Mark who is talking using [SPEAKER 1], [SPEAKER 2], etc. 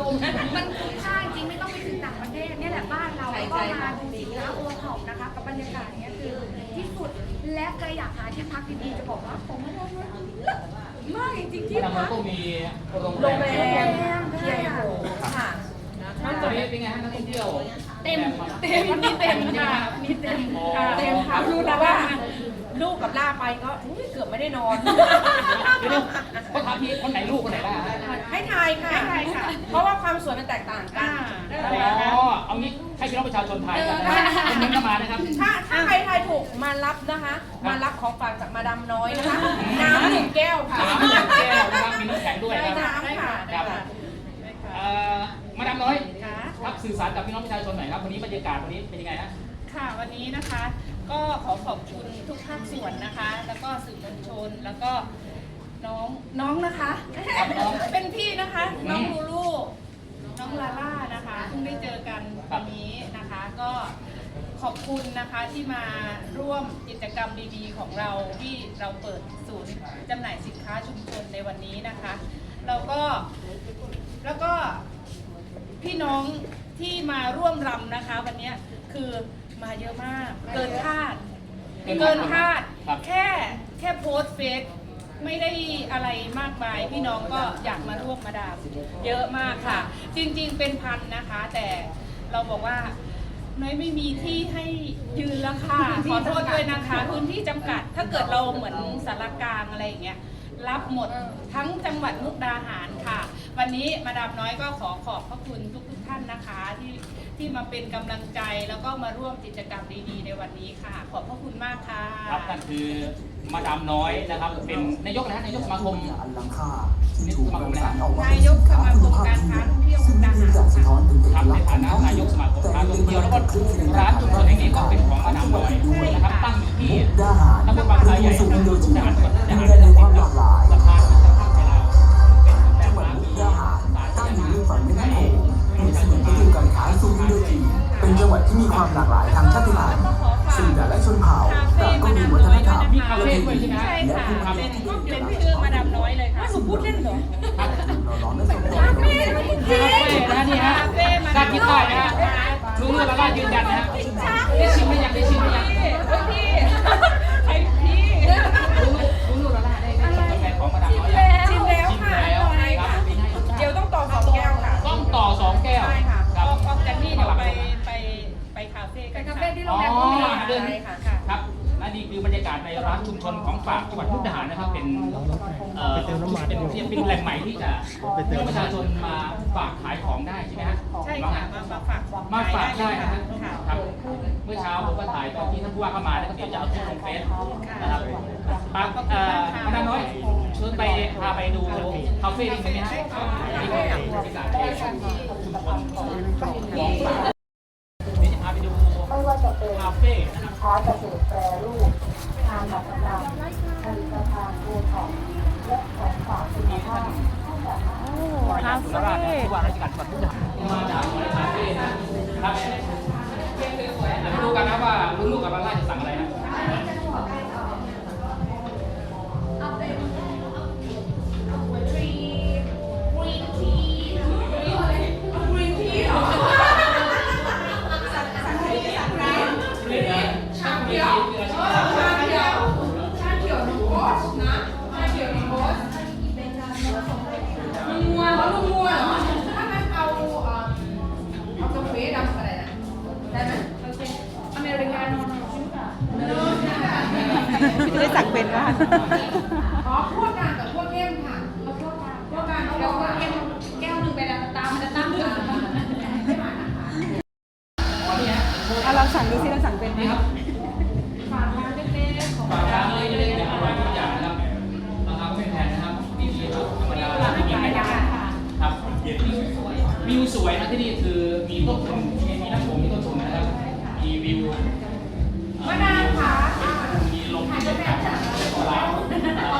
[SPEAKER 1] ลมมันคุ้มค่าจริงไม่ต้องไปถึงต่างประเทศเนี่ยแหละบ้านเราก็มาดูสินค้าโอท็อปนะคะ กับบรรยากาศเนี้ยคือที่สุดและใครอยากหาที่พักดีๆจะบอกว่าผมไม่ได้เลยมากจริงๆที่ทางพัเรากก็
[SPEAKER 2] มีโรงโรงแรแร
[SPEAKER 3] มมเพียงโหค่ะตอนนี้
[SPEAKER 2] เป็นไงฮะนักท่องเที่ยวเต็ม เต็มวันนี้เต็มค่ะ
[SPEAKER 1] นี่เต็ม
[SPEAKER 2] ค่ะเต็มค่ะรู้
[SPEAKER 4] แล้วว่า
[SPEAKER 3] ลูกกับล่าไปก็อุ๊ยเกือบไม่ได้นอน เดี๋ยว
[SPEAKER 2] เขาถามพี่คนไหนลูกคนไหนล่ะ
[SPEAKER 3] ให้ทายค่ะ ให้ทา
[SPEAKER 4] ยค่ะ
[SPEAKER 3] เพราะว่าความสวยมันแตกต่างกันอ๋
[SPEAKER 2] อเอางี้ให้พี่น้องประชาชนไทยกันนะคุณมิ้นก็มานะครับ
[SPEAKER 3] ถ้าถ้าใครทายถูกมารับนะคะ มารับของฝากจากมาดามน้อยนะคะ น้ำหนึ่งแก้วค่ะน้ำหนึ่งแก้วนะ
[SPEAKER 2] ครับมีน้ำแข็งด้วยได้ครับ
[SPEAKER 3] น้ำค่ะ ครับ
[SPEAKER 4] เอ
[SPEAKER 2] ่อมาดามน้อย
[SPEAKER 4] ค่ะ
[SPEAKER 2] ครับสื่อสารกับพี่น้องประชาชนหน่อยครับวันนี้บรรยากาศวันนี้เป็นยังไงฮะ
[SPEAKER 4] ค่ะวันนี้นะคะก็ขอขอบคุณทุกภาคส่วนนะคะ แล้วก็สื่อมวลชนแล้วก็น้องน้องนะคะครับน้องเป็นพี่นะคะ น้องอืมลูลูน้องลาล่านะคะเพิ่งได้เจอกันครับวันนี้นะคะ ก็ขอบคุณนะคะที่มาร่วมกิจกรรมดี ๆ ของเราที่เราเปิดศูนย์จำหน่ายสินค้าชุมชนในวันนี้นะคะ เราก็แล้วก็พี่น้อง ที่มาร่วมรำนะคะ วันเนี้ยคือมาเยอะมาก เกินคาด
[SPEAKER 2] เกินค
[SPEAKER 4] าด ครับแค่แค่โพสต์เฟซไม่ได้อะไรมากมาย พี่น้องก็อยากมาร่วมมาดาม เยอะมากค่ะ จริงๆเป็นพันนะคะ แต่เราบอกว่าน้อยไม่มีที่ให้ยืนแล้วค่ะ ขอโทษด้วยนะคะพื้นที่จำกัด ถ้าเกิดเราเหมือนสารกลางอะไรอย่างเงี้ย รับหมดทั้งจังหวัดมุกดาหารค่ะ วันนี้มาดามน้อยก็ขอขอบพระคุณทุกๆ ท่านนะคะที่ที่มาเป็นกำลังใจแล้วก็มาร่วมกิจกรรมดีๆในวันนี้ค่ะ ขอบพระคุณมากค่ะ ครับนั่
[SPEAKER 2] นคือ
[SPEAKER 5] มาดามน้อยนะครับ เป็นนายกนะฮะนายกสมาคม อันล้ำค่าที่ถูกรังสรรค์ออกมานายกสมาคมการค้าท่องเที่ยวมุซึ่งกดานี่หารจะสะท้อนถึงเอกครับลัในกษณ์ขฐาองนะท้องนายถิ่นกสมาคมร้านท่องเที่ยวแล้วก็ร้านชุมชนแห่งนี้ก็เป็นของมาดามน้อยนะคร
[SPEAKER 2] ับตั้งอยู่ที่มุก
[SPEAKER 5] ดาหารตำบลบางทรายใหญ่สู่อินโดจีนจังหวัดมุกดาดินหาร
[SPEAKER 2] ที่มีความหลาก
[SPEAKER 5] หลายทางชาติพันธุ์
[SPEAKER 4] สื่อและชนเผ่าต่างก็มีวัฒนธรรมมีคาเฟ่ด้วยใช่ไหมฮะใช่ค่ะครับเป็นเป็นชื่อมาดามน้อยเลยค่ะห
[SPEAKER 3] นูพูดเล่นเหรอ
[SPEAKER 5] ร้อนๆไม่สมบูรคาเฟ่นะ
[SPEAKER 3] นี่ฮะค
[SPEAKER 2] า
[SPEAKER 4] เฟ่มาด้าดานมทิศน้ใต้อยนะฮะค่ะลุงลูกและล่ายื
[SPEAKER 2] นยันนะฮะ
[SPEAKER 3] ได้ชิมไหมยังได้ชิมไหมยัง
[SPEAKER 1] ที่โรอ๋งอแรมก
[SPEAKER 2] ็มีเดินใช่
[SPEAKER 3] ค่ะ
[SPEAKER 2] ครับและนี่คือบรรยากาศในร้านชุมชนของฝากจังหวัดมุกดาหารนะครับ เป็น
[SPEAKER 6] เอ่อเป็นเป็น
[SPEAKER 2] แหล่งใหม่ที่จะ
[SPEAKER 6] ให้ประ
[SPEAKER 2] ชาชนมาฝากขายของได้ใช่ไหมฮะ
[SPEAKER 4] ใช่ค่ะ มามาฝากของมาฝากได้นะฮะค่ะ
[SPEAKER 2] ครับ เมื่อเช้าผมก็ถ่ายตอนที่ท่านผู้ว่าเข้ามานะครับเดี๋ยวจะเอาขึ้นลงเฟซ
[SPEAKER 6] นะครับ
[SPEAKER 2] ปากเอ่อมาดามน้อย
[SPEAKER 6] ชวนไปพาไปด
[SPEAKER 2] ูคาเฟ่ดีไหมฮะนี่ก็เป็นบรรยากาศที่ชุมช
[SPEAKER 6] นข
[SPEAKER 2] องฝาก
[SPEAKER 6] เป
[SPEAKER 2] ็นคาเฟ่นครับ
[SPEAKER 6] ค้าเกษตรแปรรูปงานหัตถกรรมผลิตภัณฑ์โอท็อปและของฝากคุณภาพ
[SPEAKER 2] คาเฟ่ผู้ว่าราชการจังหวัดมุกดาหารมาจากคาเฟ่นะครับ
[SPEAKER 1] ดูกันนะ
[SPEAKER 2] ว่าลูกๆกับบ้าล่จะสั่งอะไรนะ
[SPEAKER 1] สักเป็นว่า
[SPEAKER 3] อ๋อพวกกลางกับพวกเข้มค่ะ
[SPEAKER 1] เอาพวกกลางพวกกลางเอากเข้มแก้วหนึ่งไปแล้วตามันจะตั้งกัน
[SPEAKER 3] ไม่มาน
[SPEAKER 2] ะเราสั่งดูสิเรา
[SPEAKER 1] สั่งเป็นไหมคร
[SPEAKER 2] ับ
[SPEAKER 1] ฝากร้านเล็กๆของากร้านเลยเลยนะครับทุ
[SPEAKER 2] กอย่างนะครับนะครับเป็นแทนนะครับนี่คือธรรมดาไม่มีไม่ยากครับมีวิวสวยวิวสวยนะที่นี่คือมีต้นทุนมีน้ำชมมีต้นทุนะครับมีวิวมะนาวค่ะ ค่ะคุณผู้ชมมา